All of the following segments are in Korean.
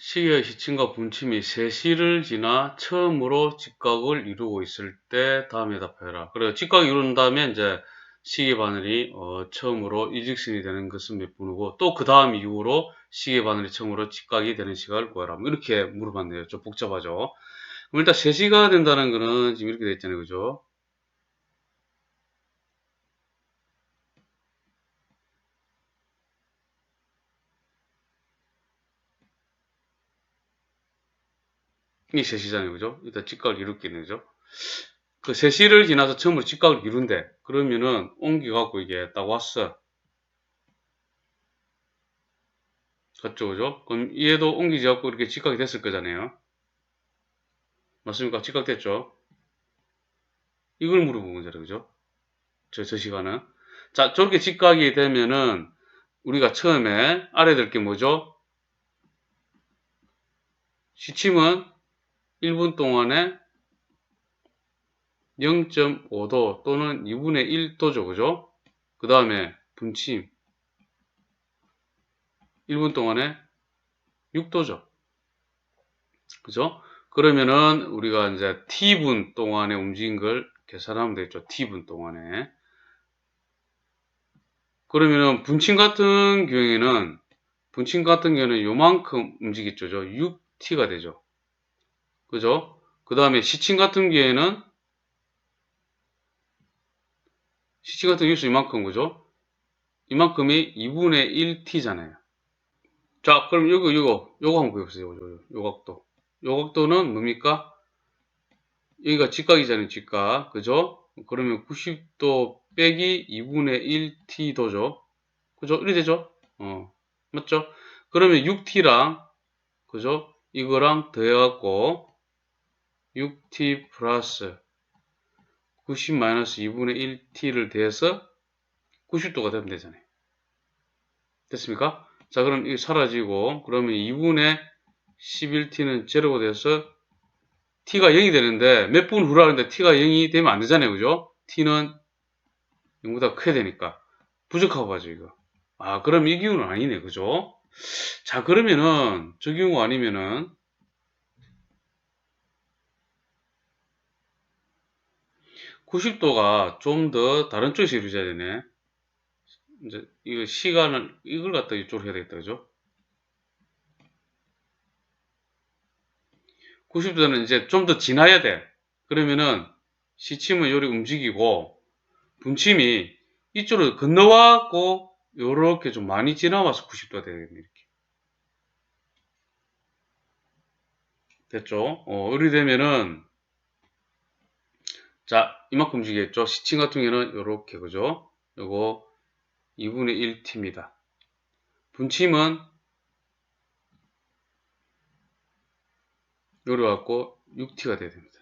시계의 시침과 분침이 3시를 지나 처음으로 직각을 이루고 있을 때 다음에 답해라. 그래 직각 이룬 다음에 이제 시계 바늘이 어, 처음으로 일직선이 되는 것은 몇 분이고 또 그 다음 이후로 시계 바늘이 처음으로 직각이 되는 시각을 구하라. 뭐 이렇게 물어봤네요. 좀 복잡하죠. 그럼 일단 3시가 된다는 거는 지금 이렇게 돼 있잖아요. 그죠? 이 3시잖아요. 그죠? 일단 직각을 이룰게는 그죠? 그 3시를 지나서 처음으로 직각을 이룬대. 그러면은 옮겨갖고 이게 딱 왔어. 맞죠? 그죠? 그럼 얘도 옮기지 않고 이렇게 직각이 됐을 거잖아요. 맞습니까? 직각됐죠? 이걸 물어본 거잖아요. 그죠? 저, 저 시간은. 자, 저렇게 직각이 되면은 우리가 처음에 알아야 게 뭐죠? 시침은 1분 동안에 0.5도 또는 2분의 1도죠. 그죠? 그 다음에 분침 1분 동안에 6도죠. 그죠? 그러면은 우리가 이제 t분 동안에 움직인 걸 계산하면 되겠죠. t분 동안에. 그러면은 분침 같은 경우에는 분침 같은 경우는 요만큼 움직였죠. 6t가 되죠. 그죠? 그 다음에 시침 같은 경우에는 시침 같은 경우는 이만큼 그죠? 이만큼이 2분의 1t잖아요. 자, 그럼 요거 요거 요거 한번 보여보세요. 요, 요 각도. 요 각도는 뭡니까? 여기가 직각이잖아요. 직각. 그죠? 그러면 90도 빼기 2분의 1t도죠. 그죠? 이렇게 되죠? 어. 맞죠? 그러면 6t랑 그죠? 이거랑 더해갖고 6t 플러스 90 마이너스 2분의 1t를 대해서 90도가 되면 되잖아요. 됐습니까? 자, 그럼 이게 사라지고, 그러면 2분의 11t는 제로가 돼서 t가 0이 되는데, 몇 분 후라는데 t가 0이 되면 안 되잖아요. 그죠? t는 0보다 크게 되니까. 부족하고 하죠, 이거. 아, 그럼 이 기호는 아니네. 그죠? 자, 그러면은, 저 기호 아니면은, 90도가 좀 더 다른 쪽에서 이루어져야 되네. 이제 이거 시간을 이걸 갖다 이쪽으로 해야 되겠다. 그죠? 90도는 이제 좀 더 지나야 돼. 그러면은 시침은 요리 움직이고 분침이 이쪽으로 건너와갖고 요렇게 좀 많이 지나와서 90도가 되겠네. 이렇게. 됐죠? 어, 이렇게 되면은 자, 이만큼 움직이겠죠? 시침 같은 경우는 이렇게, 그죠? 요거 2분의 1t입니다. 분침은 요리 갖고 6t가 돼야 됩니다.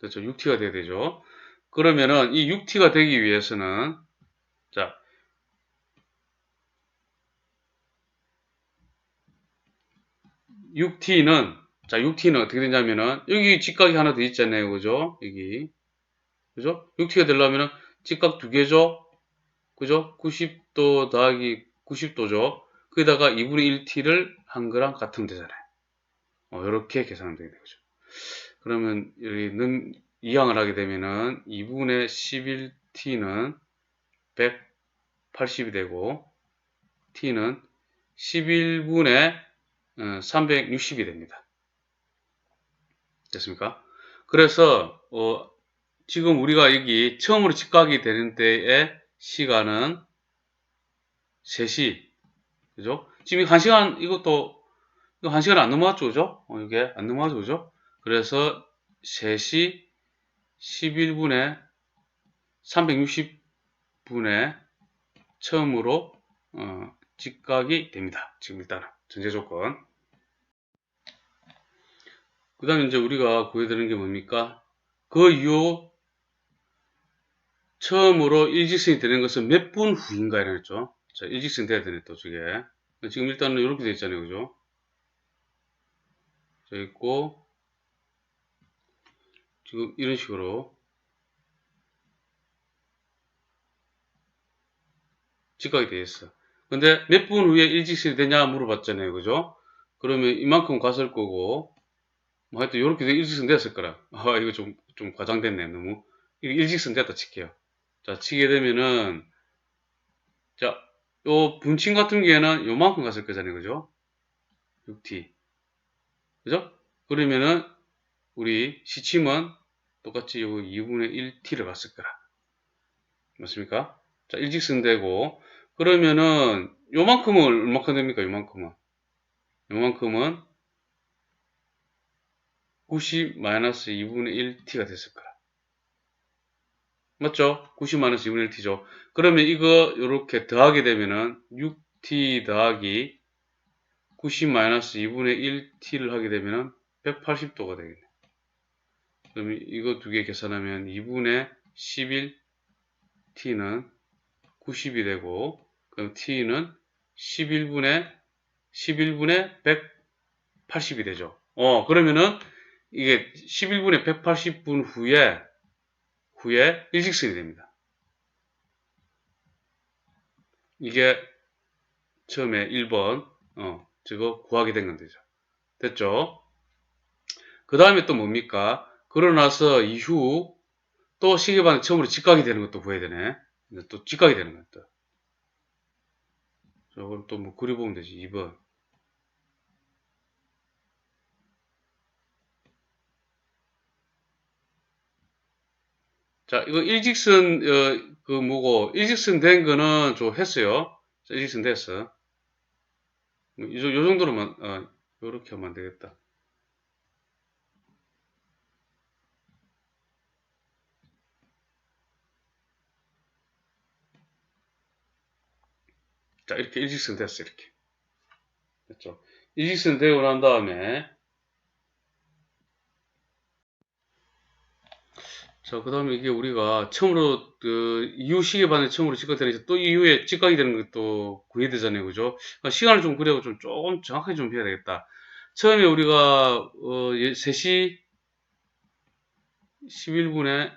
됐죠? 6t가 돼야 되죠? 그러면은 이 6t가 되기 위해서는 자, (6t는) 자, 6t는 어떻게 되냐면은, 여기 직각이 하나 더 있잖아요. 그죠? 여기. 그죠? 6t가 되려면은, 직각 두 개죠? 그죠? 90도 더하기 90도죠? 거기다가 2분의 1t를 한 거랑 같으면 되잖아요. 어, 이렇게 계산하면 되게 되죠. 그러면, 여기 는 이항을 하게 되면은, 2분의 11t는 180이 되고, t는 11분의 360이 어, 됩니다. 됐습니까? 그래서 어, 지금 우리가 여기 처음으로 직각이 되는 때의 시간은 3시 그죠? 지금 1시간 이것도 이거 1시간 안 넘어갔죠 그죠? 어, 이게 안 넘어가죠 그죠? 그래서 3시 11분에 360분에 처음으로 어, 직각이 됩니다. 지금 일단 전제 조건 그 다음에 이제 우리가 구해야 되는 게 뭡니까? 그 이후 처음으로 일직선이 되는 것은 몇 분 후인가 이랬죠. 자, 일직선 돼야 되네, 또 저게. 지금 일단은 이렇게 되어 있잖아요. 그죠? 저 있고, 지금 이런 식으로 직각이 되어 있어. 근데 몇 분 후에 일직선이 되냐 물어봤잖아요. 그죠? 그러면 이만큼 갔을 거고, 뭐 하여튼 이렇게 일직선 됐을 거라. 아, 이거 좀, 좀 과장됐네. 너무. 이거 일직선 됐다 칠게요. 자, 치게 되면은, 자, 요 분침 같은 경우에는 요만큼 갔을 거잖아요. 그죠? 6t. 그죠? 그러면은, 우리 시침은 똑같이 요 2분의 1t를 갔을 거라. 맞습니까? 자, 일직선 되고, 그러면은, 요만큼은 얼마큼 됩니까? 요만큼은. 요만큼은 90-2분의 1t가 됐을 거라. 맞죠? 90-2분의 1t죠. 그러면 이거 요렇게 더하게 되면은 6t 더하기 90-2분의 1t를 하게 되면은 180도가 되겠네. 그러면 이거 두 개 계산하면 2분의 11t는 90이 되고 그럼 t는 11분의 11분의 180이 되죠. 어, 그러면은 이게 11분의 180분 후에 후에 일직선이 됩니다. 이게 처음에 1번 어, 저거 구하게 된 건데죠. 됐죠? 그 다음에 또 뭡니까? 그러고 나서 이후 또 시계방에 처음으로 직각이 되는 것도 구해야 되네. 또 직각이 되는 것도. 저걸 또 뭐 그려보면 되지. 2번. 자, 이거 일직선, 어, 그 뭐고, 일직선 된 거는 저 했어요. 자, 일직선 됐어. 뭐 이, 요 정도로만, 어, 요렇게 하면 안 되겠다. 자, 이렇게 일직선 됐어, 이렇게. 됐죠? 일직선 되고 난 다음에, 자, 그 다음에 이게 우리가 처음으로, 그, 이후 시계반에 처음으로 직각되는, 또 이후에 직각이 되는 것도 구해야 되잖아요. 그죠? 그러니까 시간을 좀 그려고 좀 조금 정확하게 좀 해야 되겠다. 처음에 우리가, 어, 3시 11분에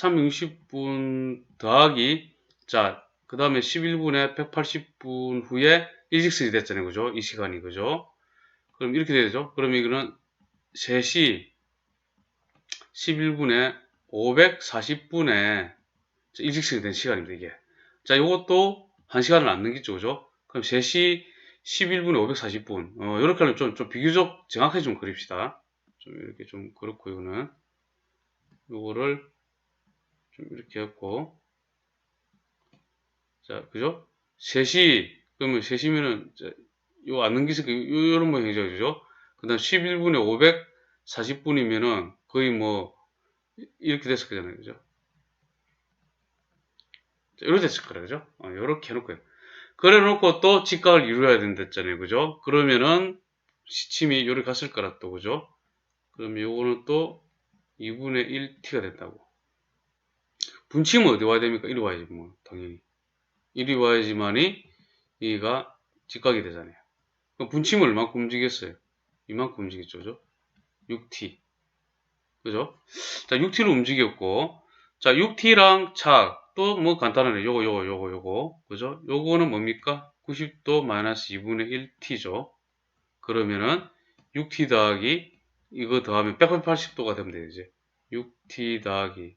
360분 더하기, 자, 그 다음에 11분에 180분 후에 일직선이 됐잖아요. 그죠? 이 시간이, 그죠? 그럼 이렇게 되죠? 그럼 이거는 3시 11분에 540분에 일직선이 된 시간입니다, 이게. 자, 이것도 1시간을 안 넘기죠, 그죠? 그럼 3시 11분에 540분. 어, 이렇게 하면 좀, 좀 비교적 정확하게 좀 그립시다. 좀 이렇게 좀 그렇고, 이거는. 요거를 좀 이렇게 했고. 자, 그죠? 3시, 그러면 3시면은, 요안 넘기니까 요, 요런 모양이죠, 그죠? 그 다음 11분에 540분이면은 거의 뭐, 이렇게 됐을 거잖아요. 그죠? 이렇게 됐을 거라, 그죠? 어, 이렇게 해놓고요. 그래 놓고 또 직각을 이루어야 된다잖아요. 그죠? 그러면은 시침이 요리 갔을 거라 또, 그죠? 그럼 요거는 또 2분의 1t가 된다고. 분침은 어디 와야 됩니까? 이리 와야지, 뭐, 당연히. 이리 와야지만이 이가 직각이 되잖아요. 그럼 분침을 얼마큼 움직였어요? 이만큼 움직였죠, 그죠? 6t. 그죠? 자, 6t로 움직였고, 자, 6t랑 차, 또 뭐 간단하네. 요거, 요거, 요거, 요거. 그죠? 요거는 뭡니까? 90도 마이너스 2분의 1t죠. 그러면은 6t 더하기 이거 더하면 180도가 되면 되지. 6t 더하기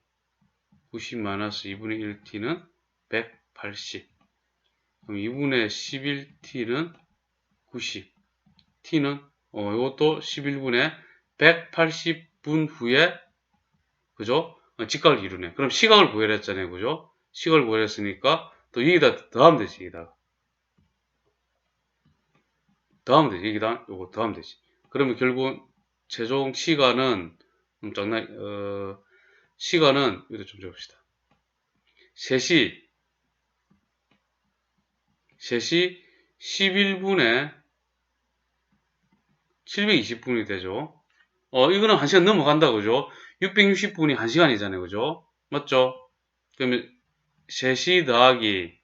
90 마이너스 2분의 1t는 180. 그럼 2분의 11t는 90. t는 어, 이것도 11분의 180 분 후에 그죠? 어, 직각을 이루네. 그럼 시각을 구해야 했잖아요. 그죠? 시각을 구해야 했으니까 또 여기다 더하면 되지. 여기다. 더하면 되지. 여기다 요거 더하면 되지. 그러면 결국 최종 시간은 좀 장난 어, 시간은 여기다 좀 적읍시다. 3시 3시 11분에 720분이 되죠. 어, 이거는 1시간 넘어간다, 그죠? 660분이 1시간이잖아요, 그죠? 맞죠? 그러면 3시 더하기,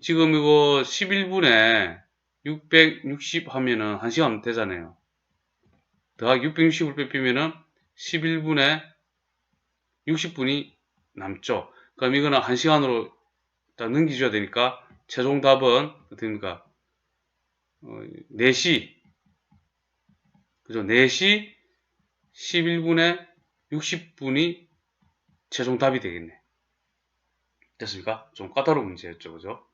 지금 이거 11분에 660 하면은 1시간 되잖아요. 더하기 660을 빼빼면은 11분에 60분이 남죠. 그럼 이거는 1시간으로 다 넘기줘야 되니까 최종 답은 어떻습니까? 어, 4시 그죠? 4시 11분에 60분이 최종 답이 되겠네. 됐습니까? 좀 까다로운 문제였죠. 그죠?